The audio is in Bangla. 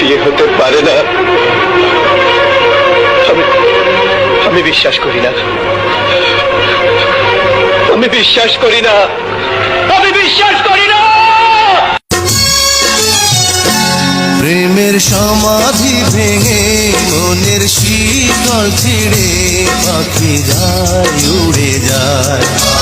বিয়ে হতে পারে না। আমি বিশ্বাস করি না। আমি বিশ্বাস করি না। আমি বিশ্বাস করি না। প্রেমের সমাধি ভেঙে মনের শীতল ছিঁড়ে পাখি যায় উড়ে যায়।